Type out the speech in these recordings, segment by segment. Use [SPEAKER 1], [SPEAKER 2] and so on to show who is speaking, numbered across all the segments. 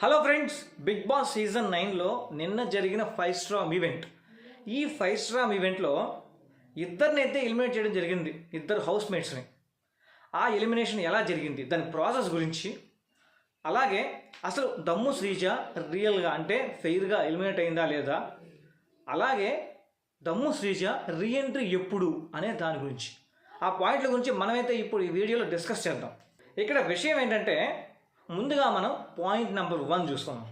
[SPEAKER 1] Hello friends Bigg Boss season నైన్లో నిన్న జరిగిన ఫైవ్ స్ట్రామ్ ఈవెంట్ ఈ ఫైవ్ స్ట్రామ్ ఈవెంట్లో ఇద్దరిని అయితే ఎలిమినేట్ చేయడం జరిగింది. ఇద్దరు హౌస్ మేట్స్ని ఆ ఎలిమినేషన్ ఎలా జరిగింది? దాని ప్రాసెస్ గురించి. అలాగే అసలు దమ్ము శ్రీజ రియల్గా అంటే ఫెయిర్గా ఎలిమినేట్ అయిందా లేదా? అలాగే దమ్ము శ్రీజ రీఎంట్రీ ఎప్పుడు అనే దాని గురించి. ఆ పాయింట్ల గురించి మనమైతే ఇప్పుడు ఈ వీడియోలో డిస్కస్ చేద్దాం. ఇక్కడ విషయం ఏంటంటే ముందుగా మనం పాయింట్ నెంబర్ వన్ చూసుకుందాం.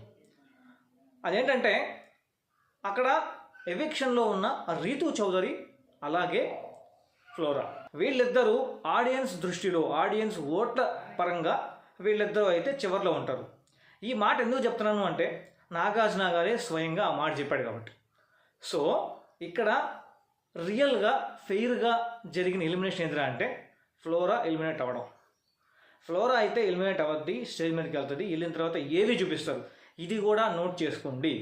[SPEAKER 1] అదేంటంటే అక్కడ ఎవిక్షన్లో ఉన్న రీతు చౌదరి అలాగే ఫ్లోరా. వీళ్ళిద్దరూ ఆడియన్స్ దృష్టిలో ఆడియన్స్ ఓట్ల పరంగా వీళ్ళిద్దరూ అయితే చివరిలో ఉంటారు. ఈ మాట ఎందుకు చెప్తున్నాను అంటే నాగార్జున గారే స్వయంగా ఆ మాట చెప్పాడు కాబట్టి. సో ఇక్కడ రియల్గా ఫెయిర్గా జరిగిన ఎలిమినేషన్ ఎదురా అంటే ఫ్లోరా ఎలిమినేట్ అవ్వడం. ఫ్లోరా అయితే ఎలిమినేట్ అవ్వద్ది స్టేజ్ మీదకి వెళ్తుంది వెళ్ళిన తర్వాత ఏవి చూపిస్తారు? ఇది కూడా నోట్ చేసుకోండి.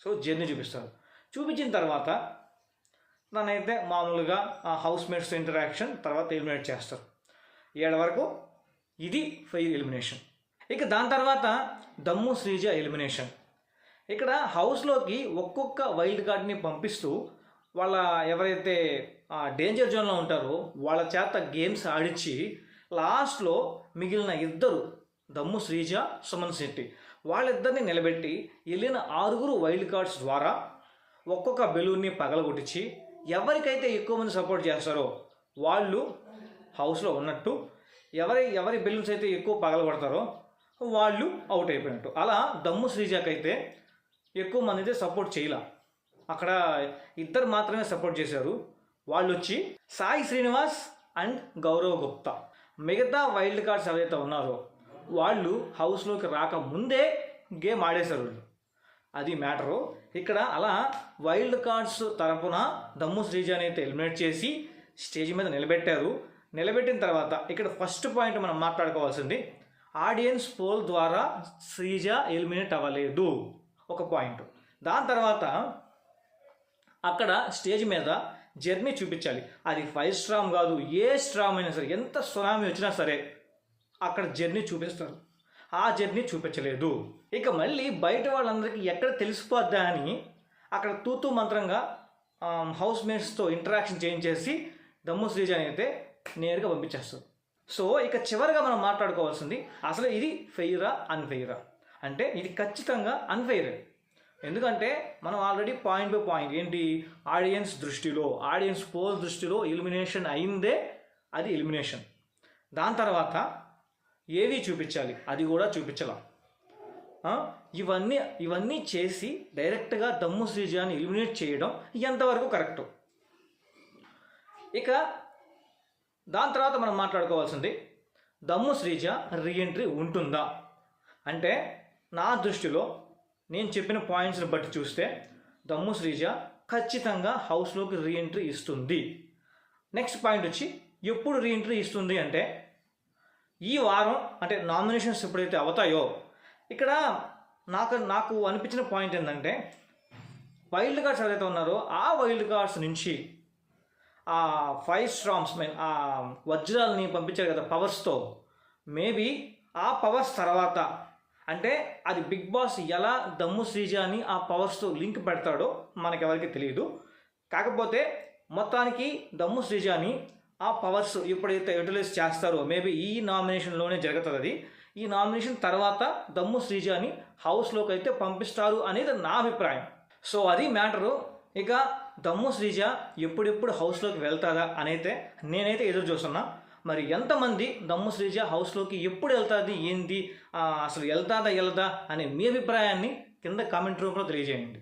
[SPEAKER 1] సో జర్నీ చూపిస్తారు. చూపించిన తర్వాత నన్నైతే మామూలుగా ఆ హౌస్ మేట్స్ ఇంటరాక్షన్ తర్వాత ఎలిమినేట్ చేస్తారు. ఏడు వరకు? ఇది ఫైర్ ఎలిమినేషన్ ఇక దాని తర్వాత దమ్ము శ్రీజ ఎలిమినేషన్ ఇక్కడ హౌస్లోకి ఒక్కొక్క వైల్డ్ కార్డ్ని పంపిస్తూ వాళ్ళ ఎవరైతే డేంజర్ జోన్లో ఉంటారో వాళ్ళ చేత గేమ్స్ ఆడించి లాస్ట్లో మిగిలిన ఇద్దరు దమ్ము శ్రీజ సుమన్ శెట్టి. వాళ్ళిద్దరిని నిలబెట్టి వెళ్ళిన ఆరుగురు వైల్డ్ కార్డ్స్ ద్వారా ఒక్కొక్క బెలూన్ని పగలగొట్టించి ఎవరికైతే ఎక్కువ మంది సపోర్ట్ చేస్తారో వాళ్ళు హౌస్లో ఉన్నట్టు ఎవరి ఎవరి బెలూన్స్ అయితే ఎక్కువ పగలగొడతారో వాళ్ళు అవుట్ అయిపోయినట్టు. అలా దమ్ము శ్రీజాకైతే ఎక్కువ మంది అయితే సపోర్ట్ చేయలే. అక్కడ ఇద్దరు మాత్రమే సపోర్ట్ చేశారు. వాళ్ళు వచ్చి సాయి శ్రీనివాస్ అండ్ గౌరవ్ గుప్తా. మిగతా వైల్డ్ కార్డ్స్ ఎవరైతే ఉన్నారో వాళ్ళు హౌస్లోకి రాక ముందే గేమ్ ఆడేశారు. అది మ్యాటరు. ఇక్కడ అలా వైల్డ్ కార్డ్స్ తరపున దమ్ము శ్రీజాని అయితే ఎలిమినేట్ చేసి స్టేజ్ మీద నిలబెట్టారు. నిలబెట్టిన తర్వాత ఇక్కడ ఫస్ట్ పాయింట్ మనం మాట్లాడుకోవాల్సింది ఆడియన్స్ పోల్ ద్వారా శ్రీజ ఎలిమినేట్ అవ్వలేదు. ఒక పాయింట్. దాని తర్వాత అక్కడ స్టేజ్ మీద జర్నీ చూపించాలి. అది ఫైవ్ స్ట్రామ్ కాదు ఏ స్ట్రామ్ అయినా సరే ఎంత సునామీ వచ్చినా సరే అక్కడ జర్నీ చూపిస్తారు. ఆ జర్నీ చూపించలేదు. ఇక మళ్ళీ బయట వాళ్ళందరికీ ఎక్కడ తెలిసిపోద్దా అని అక్కడ తూతు మంత్రంగా హౌస్ మేట్స్తో ఇంటరాక్షన్ చేయించేసి దమ్ము శ్రీజ అయితే నేరుగా పంపించేస్తారు. సో ఇక చివరిగా మనం మాట్లాడుకోవాల్సింది అసలు ఇది ఫెయిరా అన్ఫెయిరా అంటే ఇది ఖచ్చితంగా అన్ఫెయిర్ ఎందుకంటే మనం ఆల్రెడీ పాయింట్ బై పాయింట్ ఏంటి? ఆడియన్స్ దృష్టిలో ఆడియన్స్ పోల్ దృష్టిలో ఎలిమినేషన్ అయిందే అది ఎలిమినేషన్ దాని తర్వాత ఏవి చూపించాలి? అది కూడా చూపించాల. ఇవన్నీ ఇవన్నీ చేసి డైరెక్ట్గా దమ్ము శ్రీజాని ఎలిమినేట్ చేయడం ఎంతవరకు కరెక్టు ఇక దాని తర్వాత మనం మాట్లాడుకోవాల్సింది దమ్ము శ్రీజ రీఎంట్రీ ఉంటుందా? అంటే నా దృష్టిలో నేను చెప్పిన పాయింట్స్ని బట్టి చూస్తే దమ్ము శ్రీజ ఖచ్చితంగా హౌస్లోకి రీఎంట్రీ ఇస్తుంది. నెక్స్ట్ పాయింట్ వచ్చి ఎప్పుడు రీఎంట్రీ ఇస్తుంది అంటే ఈ వారం అంటే నామినేషన్స్ ఎప్పుడైతే అవుతాయో ఇక్కడ నాకు నాకు అనిపించిన పాయింట్ ఏంటంటే వైల్డ్ కార్డ్స్ ఎవరైతే ఉన్నారో ఆ వైల్డ్ కార్డ్స్ నుంచి ఆ ఫైవ్ స్ట్రామ్స్ మీన్ ఆ వజ్రాలని పంపించారు కదా పవర్స్తో మేబీ ఆ పవర్స్ తర్వాత అంటే అది బిగ్ బాస్ ఎలా దమ్ము శ్రీజాని ఆ పవర్స్తో లింక్ పెడతాడో మనకెవరికి తెలియదు. కాకపోతే మొత్తానికి దమ్ము శ్రీజాని ఆ పవర్స్ ఎప్పుడైతే యూటిలైజ్ చేస్తారో మేబీ ఈ నామినేషన్లోనే జరుగుతుంది అది. ఈ నామినేషన్ తర్వాత దమ్ము శ్రీజాని హౌస్లోకి అయితే పంపిస్తారు అనేది నా అభిప్రాయం. సో అది మ్యాటరు ఇక దమ్ము శ్రీజ ఎప్పుడెప్పుడు హౌస్లోకి వెళ్తాదా అనైతే నేనైతే ఎదురు చూస్తున్నా. మరి ఎంతమంది దమ్ము శ్రీజ హౌస్లోకి ఎప్పుడు వెళ్తుంది ఏంది అసలు వెళ్తాదా వెళ్దా అనే మీ అభిప్రాయాన్ని కింద కామెంట్ రూపంలో తెలియజేయండి.